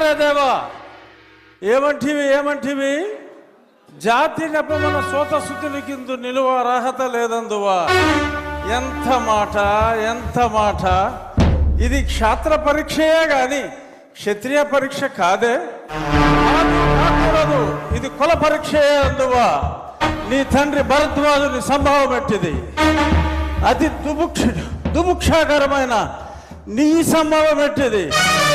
ఆగాను దేవా ఏమంటివి ఏమంటివి? జాతి నెపమన సోత శుద్ధిని కింద నిలువ అర్హత లేదందువా? ఎంత మాట ఎంత మాట. ఇది క్షాత్ర పరీక్షయే గాని క్షత్రియ పరీక్ష కాదే. కాకూడదు. ఇది కుల పరీక్షయే అందువా. నీ తండ్రి భరద్వాజుని సంభవం ఎట్టిది? అతి దుభుక్ష దుభుక్షాకరమైన నీ సంభావం ఎట్టిది?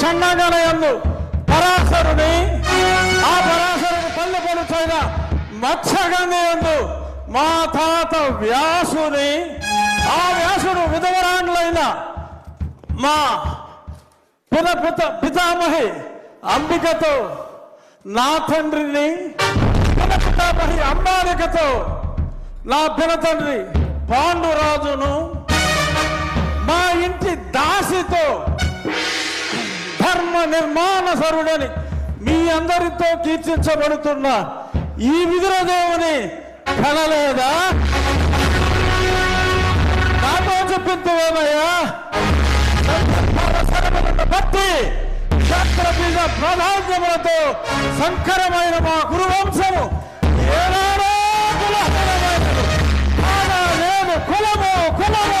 శక్తి పరాశరుని ఆ పరాశరుని పల్లె పలుచైన మత్స్యగంధి మా తాత వ్యాసుని ఆ వ్యాసుడు విధవరాండ్లైన మా పున పిత పితామహి అంబికతో నా తండ్రిని పున పితామహి అంబాలికతో నా పిన తండ్రి పాండురాజును మా ఇంటి దాసితో ధర్మ నిర్మాణ సరుడని మీ అందరితో కీర్తించబడుతున్న ఈ విదురదేవుని కనలేదా నాతో చెప్పిందేమయ్యా భక్తి క్షత్రబీజ ప్రాధాన్యములతో సంకరమైన మా గురువంశము ఏనాడో కులహీనమైనది. కాగా కులము కులము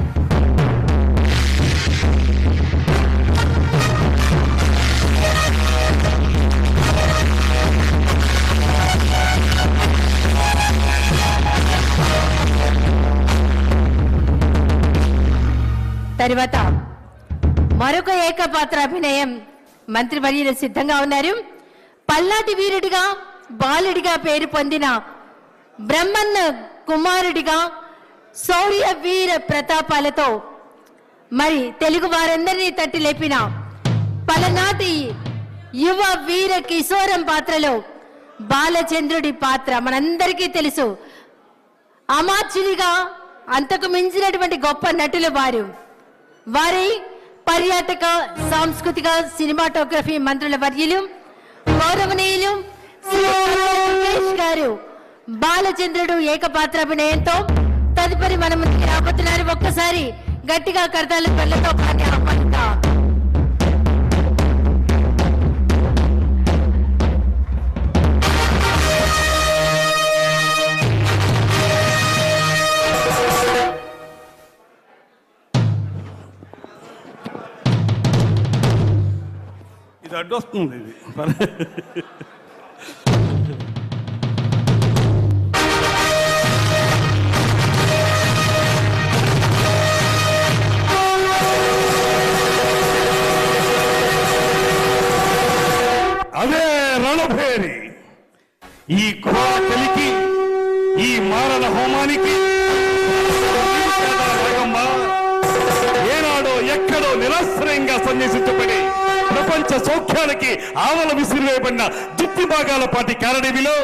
తర్వాత మరొక ఏకపాత్ర అభినయం మంత్రి వర్యులు సిద్ధంగా ఉన్నారు. పల్నాటి వీరుడిగా బాలుడిగా పేరు పొందిన బ్రహ్మన్న కుమారుడిగా శౌర్య వీర ప్రతాపాలతో మరి తెలుగు వారందరినీ తట్టి లేపిన పలనాటి యువ వీర కిశోరం పాత్రలో బాలచంద్రుడి పాత్ర మనందరికీ తెలుసు. అమాచ్యుడిగా అంతకు మించినటువంటి గొప్ప నటులు వారు. వారి పర్యాటక సాంస్కృతిక సినిమాటోగ్రఫీ మంత్రుల వర్యులు గౌరవనీయులు శ్రీ గారు. బాలచంద్రుడు ఏకపాత్రాభినయంతో తదుపరి మన ముందుకు రాబోతున్నారు. ఒక్కసారి గట్టిగా కర్తాల పళ్ళతో వారిని ఆహ్వానిద్దాం. ఇది అడ్డొస్తుంది ఇది. అదే రణభేరి. ఈ కలికి ఈ మారణ హోమానికి ఏనాడో ఎక్కడో నిరాశ్రయంగా సన్యసించబడి ప్రపంచ సౌఖ్యానికి ఆవల విసిరివేయబడిన దుత్తి భాగాల పాటి కారణివిలో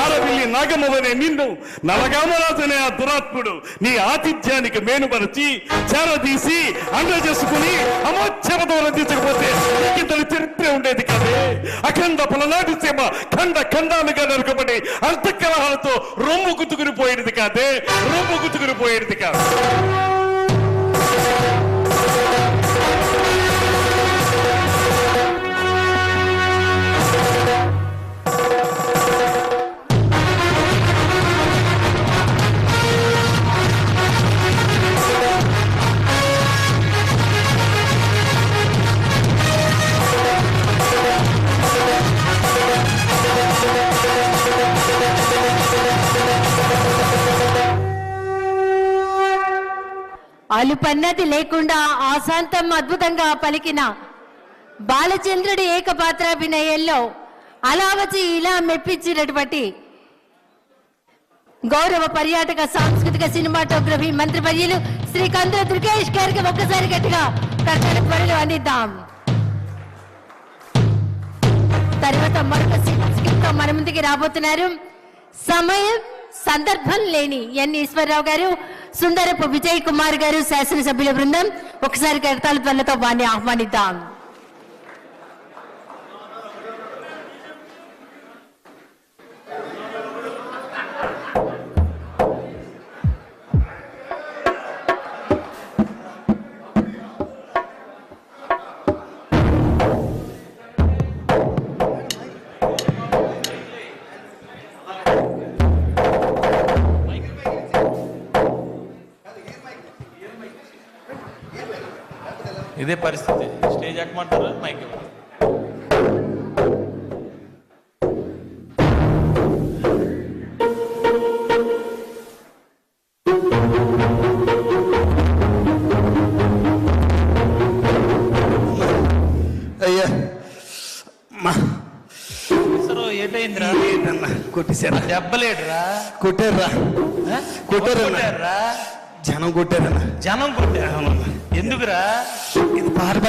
ఆరవిల్లి నాగమవనే నిన్ను నలగామరాజనే ఆ దురాత్ముడు. నీ ఆతిథ్యానికి మేనుపరిచి చేరదీసి అండ చేసుకుని అమోచ్యమతో రందించకపోతే ఇంతటి చరిత్ర ఉండేది కాదే. అఖండ పలనాటి సీమ ఖండ ఖండాలుగా నరకబడి అర్ధకలహాలతో రొమ్ము గుతుకుని పోయేది కాదే. రొమ్ము గుతుకుని పోయేది కాదు. అలుపన్నది లేకుండా ఆశాంతం అద్భుతంగా పలికిన బాలచంద్రుడి ఏకపాత్రాభినయంలో అలా వచ్చి ఇలా మెప్పించినటువంటి గౌరవ పర్యాటక సాంస్కృతిక సినిమాటోగ్రఫీ మంత్రివర్యులు శ్రీ కందుల దుర్గేష్ గారికి ఒక్కసారి గట్టిగా కర్తల పనులు అందిద్దాం. తర్వాత మరొక సినిమాతో మన ముందుకి రాబోతున్నారు. సమయం సందర్భం లేని ఎన్ ఈశ్వరరావు గారు సుందరపు విజయ్ కుమార్ గారు శాసనసభ్యుల బృందం. ఒకసారి కడతాల త్వరలతో వారిని ఆహ్వానిద్దాం. ఇదే పరిస్థితి. స్టేజ్ ఎక్కమంటారు? మైక్. అయ్యా. ఏటైందిరా? కొట్టేశారా? దెబ్బలేడురా. కొట్టారా? ఆ? జనం కొట్టారన్నా. జనం కొట్టారు ఎందుకురా? ఇది పాడి